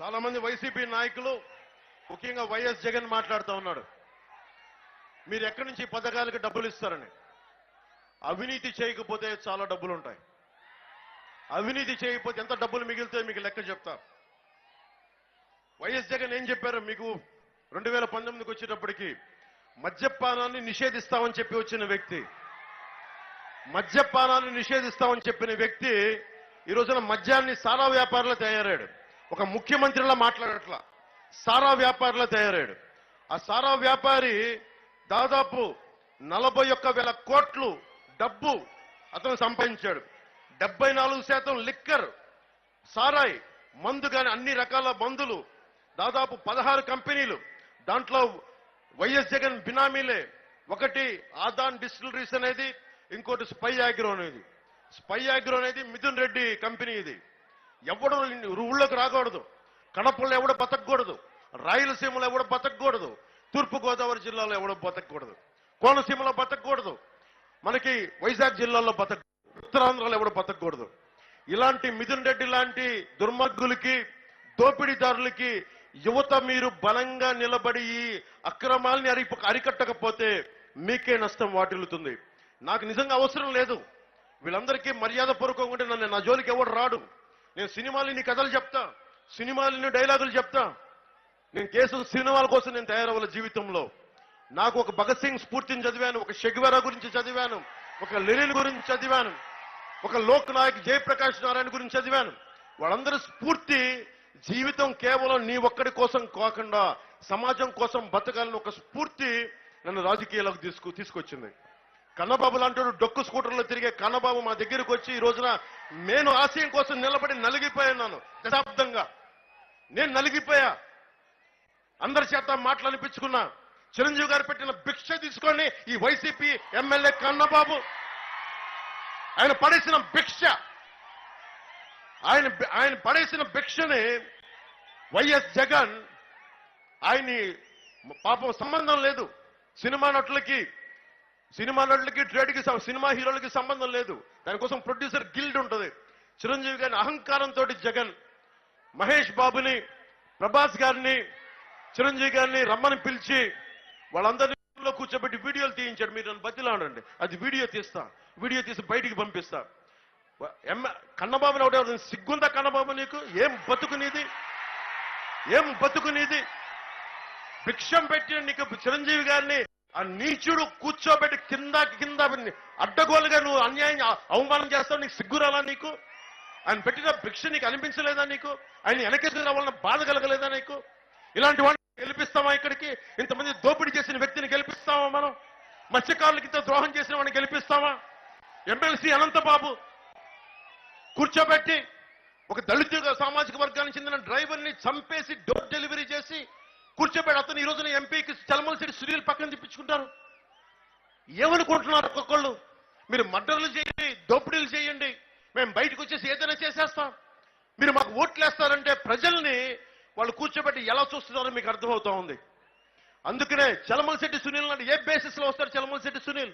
చాలా మంది వైసీపీ నాయకులు ముఖ్యంగా వైఎస్ జగన్ మాట్లాడుతూ ఉన్నాడు మీరు ఎక్కడి నుంచి పథకాలకు డబ్బులు ఇస్తారని. అవినీతి చేయకపోతే చాలా డబ్బులు ఉంటాయి అవినీతి చేయకపోతే ఎంత డబ్బులు మిగిలితే మీకు లెక్క చెప్తా. వైఎస్ జగన్ ఏం చెప్పారు? మీకు రెండు వేల పంతొమ్మిదికి వచ్చేటప్పటికి మద్యపానాన్ని నిషేధిస్తామని చెప్పి వచ్చిన వ్యక్తి. మద్యపానాన్ని నిషేధిస్తామని చెప్పిన వ్యక్తి ఈ రోజున మద్యాన్ని సారా వ్యాపారులు తయారాడు. ఒక ముఖ్యమంత్రిలా మాట్లాడట్ల. సారా వ్యాపారిలా తయారాడు ఆ సారా వ్యాపారి దాదాపు నలభై ఒక్క వేల కోట్లు డబ్బు అతను సంపాదించాడు. డెబ్బై నాలుగు శాతం లిక్కర్ సారాయి మందు కానీ అన్ని రకాల మందులు దాదాపు పదహారు కంపెనీలు. దాంట్లో వైఎస్ జగన్ బినామీలే. ఒకటి ఆదాన్ డిస్టిలరీస్ అనేది ఇంకోటి స్పై ఆగ్రో అనేది. స్పై ఆగ్రో అనేది మిథున్ రెడ్డి కంపెనీ ఇది. ఎవడు ఊళ్ళోకి రాకూడదు. కడపలో ఎవడు బతకూడదు రాయలసీమలో ఎవడు బతకూడదు తూర్పుగోదావరి జిల్లాలో ఎవడు బతకూడదు కోనసీమలో బతకూడదు మనకి వైజాగ్ జిల్లాలో బతక ఉత్తరాంధ్రలో ఎవడు బతకూడదు ఇలాంటి మిథున్ రెడ్డి లాంటి దుర్మార్గులకి దోపిడీదారులకి యువత మీరు బలంగా నిలబడి అక్రమాల్ని అరి అరికట్టకపోతే మీకే నష్టం వాటిల్లుతుంది. నాకు నిజంగా అవసరం లేదు. వీళ్ళందరికీ మర్యాద పూర్వకంగా ఉంటే నన్ను నా జోలికి ఎవడు రాడు. నేను సినిమాలని కథలు చెప్తా సినిమాలని డైలాగులు చెప్తా. నేను కేసులు సినిమాల కోసం నేను తయారవ్వాలి జీవితంలో. నాకు ఒక భగత్ సింగ్ స్ఫూర్తిని చదివాను ఒక షెగ్వెరా గురించి చదివాను ఒక లెనిన్ గురించి చదివాను ఒక లోక్ నాయక్ జయప్రకాష్ నారాయణ గురించి చదివాను. వాళ్ళందరి స్ఫూర్తి జీవితం కేవలం నీ ఒక్కడి కోసం కాకుండా సమాజం కోసం బతకాలని ఒక స్ఫూర్తి నన్ను రాజకీయాలకు తీసుకు తీసుకొచ్చింది. కన్నబాబు అంటాడు డొక్కు స్కూటర్లో తిరిగే కన్నబాబు మా దగ్గరికి వచ్చి ఈ రోజున నేను ఆశయం కోసం నిలబడి నలిగిపోయాను దశాబ్దంగా. నేను నలిగిపోయా. అందరి చేత మాటలు అనిపించుకున్నా చిరంజీవి గారు పెట్టిన భిక్ష తీసుకొని ఈ వైసీపీ ఎమ్మెల్యే కన్నబాబు. ఆయన పడేసిన భిక్ష. ఆయన ఆయన పడేసిన భిక్షని వైఎస్ జగన్ ఆయన్ని పాపం సంబంధం లేదు. సినిమా నటులకి సినిమా నటులకి ట్రేడ్కి సినిమా హీరోలకి సంబంధం లేదు. దానికోసం ప్రొడ్యూసర్ గిల్డ్ ఉంటుంది. చిరంజీవి గారిని అహంకారంతో జగన్ మహేష్ బాబుని ప్రభాస్ గారిని చిరంజీవి గారిని రమ్మని పిలిచి వాళ్ళందరిలో కూర్చోబెట్టి వీడియోలు తీయించాడు. మీరు నన్ను బతిలాడండి అది వీడియో తీస్తా. వీడియో తీసి బయటికి పంపిస్తా. వ- కన్నబాబుని ఒకటే సిగ్గుందా కన్నబాబు నీకు? ఏం బతుకునిది ఏం బతుకునిది భిక్షం పెట్టిన నీకు చిరంజీవి గారిని ఆ నీచుడు కూర్చోబెట్టి కింద కింద అడ్డగోలుగా నువ్వు అన్యాయం అవమానం చేస్తావు నీకు సిగ్గురాలా నీకు? ఆయన పెట్టిన భిక్ష నీకు అనిపించలేదా నీకు? ఆయన వెనకేసిన వలన బాధ కలగలేదా నీకు? ఇలాంటి వాడిని గెలిపిస్తామా ఇక్కడికి? ఇంతమంది దోపిడీ చేసిన వ్యక్తిని గెలిపిస్తామా మనం? మత్స్యకారులకి ఇంత ద్రోహం చేసిన వాడిని గెలిపిస్తామా ఎమ్మెల్సీ అనంతబాబు కూర్చోబెట్టి ఒక దళిత సామాజిక వర్గానికి చెందిన డ్రైవర్ని చంపేసి డోర్ డెలివరీ చేసి కూర్చోబెట్టి అతను ఈ రోజున ఎంపీకి చలమలసిరి సునీల్ పక్కన తిప్పించుకుంటారు. ఏమనుకుంటున్నారు ఒక్కొక్కళ్ళు? మీరు మర్డర్లు చేయండి దోపిడీలు చేయండి మేము బయటకు వచ్చేసి ఏదైనా చేసేస్తాం. మీరు మాకు ఓట్లేస్తారంటే ప్రజల్ని వాళ్ళు కూర్చోబెట్టి ఎలా చూస్తున్నారో మీకు అర్థమవుతా ఉంది. అందుకనే చలమలశెట్టి సునీల్ నాడు ఏ బేసిస్లో వస్తారు చలమలశెట్టి సునీల్?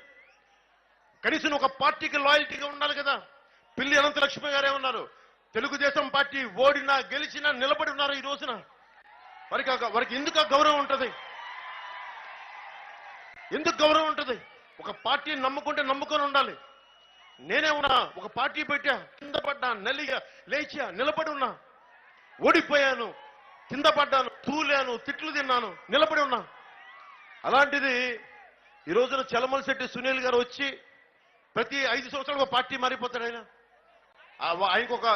కనీసం ఒక పార్టీకి లాయల్టీగా ఉండాలి కదా. పిల్లి అనంత లక్ష్మి గారే ఉన్నారు తెలుగుదేశం పార్టీ ఓడినా గెలిచినా నిలబడి ఉన్నారు ఈ రోజున. వారికి వారికి ఎందుకు గౌరవం ఉంటుంది? ఎందుకు గౌరవం ఉంటుంది? ఒక పార్టీని నమ్ముకుంటే నమ్ముకొని ఉండాలి. నేనే ఉన్నా ఒక పార్టీ పెట్టా కింద పడ్డా నలిగా లేచా నిలబడి ఉన్నా. ఓడిపోయాను కింద పడ్డాను తూలాను తిట్లు తిన్నాను నిలబడి ఉన్నా. అలాంటిది ఈ రోజున చలమలశెట్టి సునీల్ గారు వచ్చి ప్రతి ఐదు సంవత్సరాలు ఒక పార్టీ మారిపోతాడు ఆయన. ఆయనకు ఒక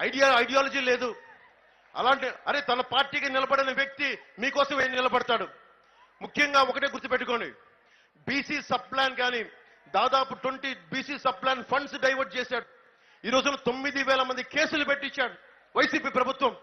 ఐడియా ఐడియాలజీ లేదు. అలాంటి అరే తన పార్టీకి నిలబడిన వ్యక్తి మీకోసం ఏం నిలబడతాడు? ముఖ్యంగా ఒకటే గుర్తుపెట్టుకోండి. బీసీ సబ్ ప్లాన్ కానీ దాదాపు twenty BC sub plan funds divert చేశాడు. ఈ రోజున తొమ్మిది వేల మంది కేసులు పెట్టించాడు వైసీపీ ప్రభుత్వం.